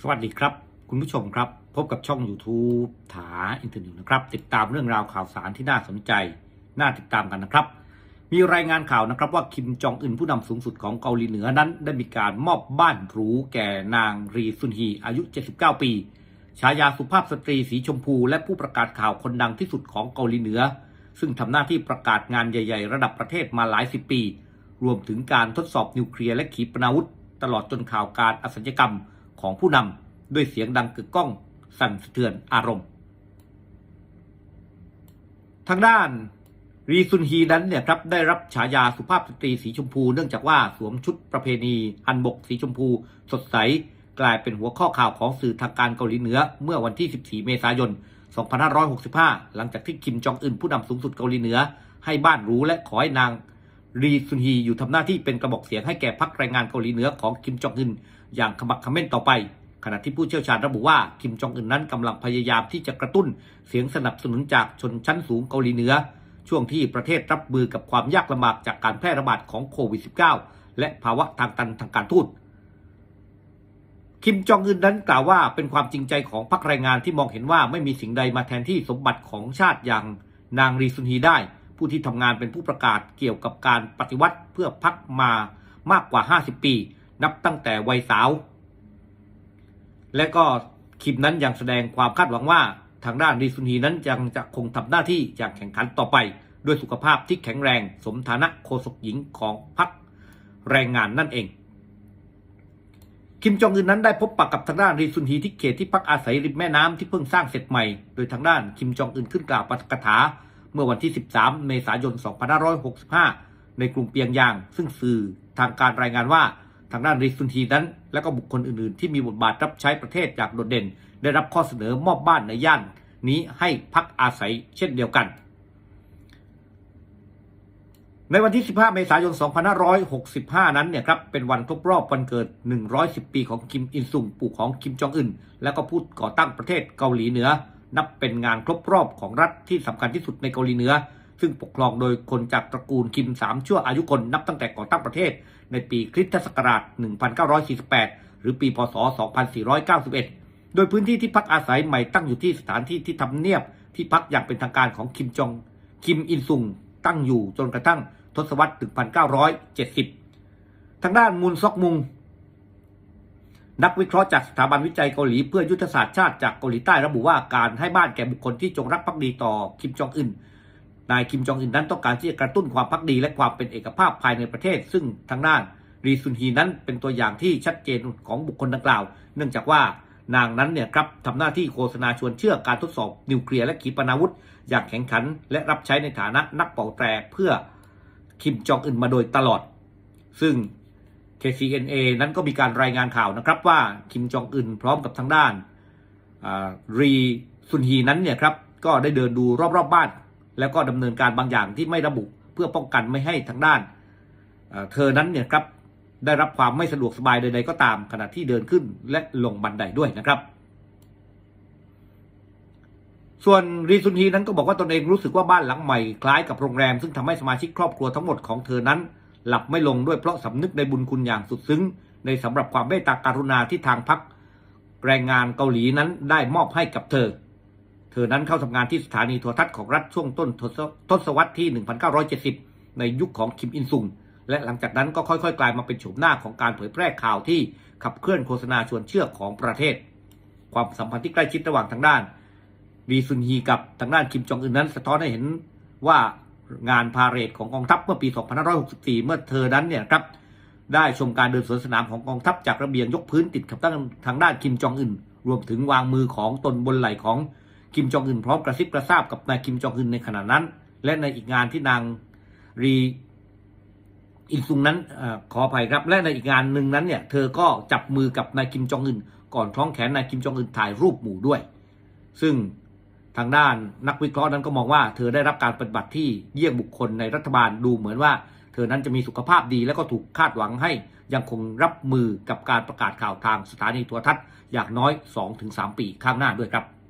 สวัสดีครับ คุณผู้ชมครับ พบกับช่อง YouTube ถาอินเทอร์เน็ตนะครับ ติดตามเรื่องราวข่าวสารที่น่าสนใจ น่าติดตามกันนะครับ มีรายงานข่าวนะครับว่าคิมจองอึนผู้นำสูงสุดของเกาหลีเหนือนั้น ได้มีการมอบบ้านหรูแก่นางรีซุนฮีอายุ 79 ปี ฉายาสุภาพสตรีสีชมพู และผู้ประกาศข่าวคนดังที่สุดของเกาหลีเหนือ ซึ่งทำหน้าที่ประกาศงานใหญ่ ๆ ระดับประเทศมาหลายสิบปี รวมถึงการทดสอบนิวเคลียร์และขีปนาวุธ ตลอดจนข่าวการอสัญกรรม ของผู้นำด้วยเสียงดังกึกก้องสั่นสะเทือนอารมณ์ ทางด้านรีซุนฮีนั้นเนี่ยครับได้รับฉายาสุภาพสตรีสีชมพู เนื่องจากว่าสวมชุดประเพณีฮันบกสีชมพู สดใส กลายเป็นหัวข้อข่าวของสื่อทางการเกาหลีเหนือ เมื่อวันที่ 14 เมษายน 2565 หลังจากที่คิมจองอึนผู้นำสูงสุดเกาหลีเหนือ ให้บ้านรู้และขอให้นาง รีซุนฮีอยู่ทำหน้าที่เป็นกระบอกเสียงให้แก่พรรคแรงงานเกาหลีเหนือของคิมจองอึนอย่างขมักขม้นต่อไป ขณะที่ผู้เชี่ยวชาญระบุว่าคิมจองอึนนั้นกำลังพยายามที่จะกระตุ้นเสียงสนับสนุนจากชนชั้นสูงเกาหลีเหนือ ช่วงที่ประเทศรับมือกับความยากลำบากจากการแพร่ระบาดของโควิด -19 และภาวะทางตันทางการทูตคิมจองอึนนั้นกล่าวว่าเป็นความจริงใจของพรรคแรงงานที่มองเห็นว่าไม่มีสิ่งใดมาแทนที่สมบัติของชาติอย่างนางรีซุนฮีได้ ผู้ที่ทำงานเป็นผู้ประกาศเกี่ยวกับการปฏิวัติเพื่อพรรคมามากกว่า 50 ปี นับตั้งแต่วัยสาว และก็คิมนั้นยังแสดงความคาดหวังว่าทางด้านรีซุนฮีนั้นยังจะคงทำหน้าที่อย่างแข่งขันต่อไป ด้วยสุขภาพที่แข็งแรงสมฐานะโฆษกหญิงของพรรคแรงงานนั่นเอง คิมจองอึนนั้นได้พบปะกับทางด้านรีซุนฮีที่เขตที่พักอาศัยริมแม่น้ำที่เพิ่งสร้างเสร็จใหม่ โดยทางด้านคิมจองอึนขึ้นกล่าวปาฐกถา เมื่อวันที่ 13 เมษายน 2565 ในกรุงเปียงยาง ซึ่งสื่อทางการรายงานว่าทางด้านรีซุนฮีนั้น และก็บุคคลอื่นๆ ที่มีบทบาทรับใช้ประเทศอย่างโดดเด่น ได้รับข้อเสนอมอบบ้านในย่านนี้ให้พักอาศัยเช่นเดียวกัน ในวันที่ 15 เมษายน 2565 นั้นเนี่ยครับเป็นวันครบรอบวันเกิด 110 ปีของคิมอินซุงปู่ของคิมจองอึนและก็ผู้ก่อตั้งประเทศเกาหลีเหนือ นับเป็นงานครบรอบของรัฐที่สำคัญที่สุดในเกาหลีเหนือ ซึ่งปกครองโดยคนจากตระกูลคิมสามชั่วอายุคนนับตั้งแต่ก่อตั้งประเทศ ในปีคริสตศักราช 1948 หรือปีพศ 2491 โดยพื้นที่ที่พักอาศัยใหม่ตั้งอยู่ที่สถานที่ที่ทำเนียบที่พักอย่างเป็นทางการของคิมจอง คิมอินซุงตั้งอยู่จนกระทั่งทศวรรษ 1970 ทางด้านมูลซอกมุง นักวิเคราะห์จากสถาบันวิจัยเกาหลีเพื่อยุทธศาสตร์ชาติจากเกาหลีใต้ระบุว่าการให้บ้านแก่บุคคลที่จงรักภักดีต่อคิมจองอึนนายคิมจองอึนนั้นต้องการที่จะกระตุ้นความพักดีและความเป็นเอกภาพภายในประเทศ ซึ่งทางด้านรีซุนฮีนั้นเป็นตัวอย่างที่ชัดเจนของบุคคลดังกล่าว เนื่องจากว่านางนั้นเนี่ยครับทำหน้าที่โฆษณาชวนเชื่อการทดสอบนิวเคลียร์และขีปนาวุธ อย่างแข็งขัน และรับใช้ในฐานะนักเป่าแตรเพื่อคิมจองอึนมาโดยตลอด ซึ่ง KCNA นั้นก็มีการรายงานข่าวนะครับว่าคิมจองอึนพร้อมกับทางด้านรีซุนฮีนั้นเนี่ยครับก็ได้เดินดูรอบๆบบ้าน แล้วก็ดำเนินการบางอย่างที่ไม่ระบุเพื่อป้องกันไม่ให้ทางด้านเอ่อเธอนั้นเนี่ยครับได้รับความไม่สะดวกสบายใดๆก็ตามขณะที่เดินขึ้นและลงบันไดด้วยนะครับ ส่วนรีซุนฮีนั้นก็บอกว่าตนเองรู้สึกว่าบ้านหลังใหม่คล้ายกับโรงแรม ซึ่งทำให้สมาชิกครอบครัวทั้งหมดของเธอนั้น หลับไม่ลงด้วยเพราะสำนึกในบุญคุณอย่างสุดซึ้ง ในสำหรับความเมตตาการุณาที่ทางพักแรงงานเกาหลีนั้นได้มอบให้กับเธอ เธอนั้นเข้าทำงานที่สถานีโทรทัศน์ของรัฐช่วงต้นทศทศวรรษที่ 1970 ในยุคของคิมอินซุง และหลังจากนั้นก็ค่อยๆ กลายมาเป็นโฉมหน้าของการเผยแพร่ข่าวที่ขับเคลื่อนโฆษณาชวนเชื่อของประเทศ ความสัมพันธ์ที่ใกล้ชิดระหว่างทางด้านรีซุนฮีกับทางด้านคิมจองอึนนั้น สะท้อนให้เห็นว่า งานพาเหรดของกองทัพเมื่อปี 2564 เมื่อเธอนั้นเนี่ยครับได้ชมการเดินสวนสนามของกองทัพจากระเบียงยกพื้นติดกับทางด้านคิมจองอึนรวมถึงวางมือของตนบนไหล่ของคิมจองอึนพร้อมกระซิบกระซาบกับนายคิมจองอึนในขณะนั้น และในอีกงานที่นางรีอินซุงนั้นออขออภัยครับ และในอีกงานหนึ่งนั้นเนี่ยเธอก็จับมือกับนายคิมจองอึนก่อนคล้องแขนนายคิมจองอึนถ่ายรูปหมู่ด้วย ซึ่ง ทางด้านนักวิเคราะห์นั้นก็มองว่าเธอได้รับการปฏิบัติที่เยี่ยงบุคคลในรัฐบาลดูเหมือนว่า เธอนั้นจะมีสุขภาพดีและก็ถูกคาดหวังให้ยังคงรับมือกับการประกาศข่าวทางสถานีโทรทัศน์อย่างน้อย 2-3 ปีข้างหน้าด้วยครับ